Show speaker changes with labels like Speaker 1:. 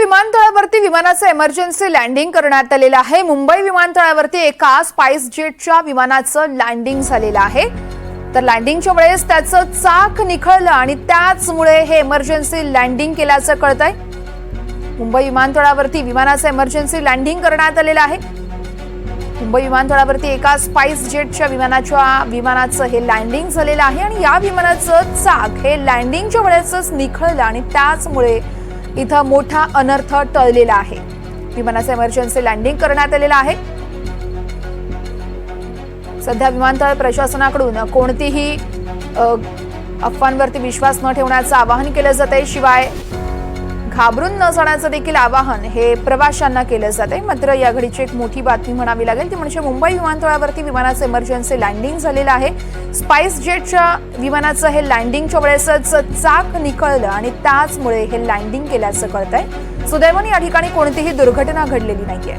Speaker 1: विमानतळावरती विमानाचं emergency landing करण्यात आलेलं आहे. मुंबई विमानतळावरती एका स्पाइस जेटच्या विमानाचं लँडिंग झालेलं आहे. तर लँडिंगच्या वेळेस त्याचं चाक निखळलं आणि त्याचमुळे हे इमर्जन्सी लँडिंग केल्याचं कळतंय. मुंबई विमानतळावरती विमानाचं इमर्जन्सी लँडिंग करण्यात आलेलं आहे. मुंबई विमानतळावरती एका स्पाइस जेटच्या विमानाच्या विमानाचं हे लँडिंग झालेलं आहे आणि या विमानाचं चाक हे लँडिंगच्या वेळेसच निखळलं आणि त्याचमुळे इथं मोठा अनर्थ टळलेला आहे. विमानाचं इमर्जन्सी लँडिंग करण्यात आलेलं आहे. सध्या विमानतळ प्रशासनाकडून कोणतीही अफवांवरती विश्वास न ठेवण्याचं आवाहन केलं जात आहे शिवाय घाबरून न जाण्याचं देखील आवाहन हे प्रवाशांना केलं जात आहे मात्र या घडीची एक मोठी बातमी म्हणावी लागेल ती म्हणजे मुंबई विमानतळावरती विमानाचं इमर्जन्सी लँडिंग झालेलं आहे. स्पाइस जेटच्या विमानाचं हे लँडिंगच्या वेळेसच चाक निकळलं आणि त्याचमुळे हे लँडिंग केल्याचं कळतंय. सुदैवाने या ठिकाणी कोणतीही दुर्घटना घडलेली नाहीये.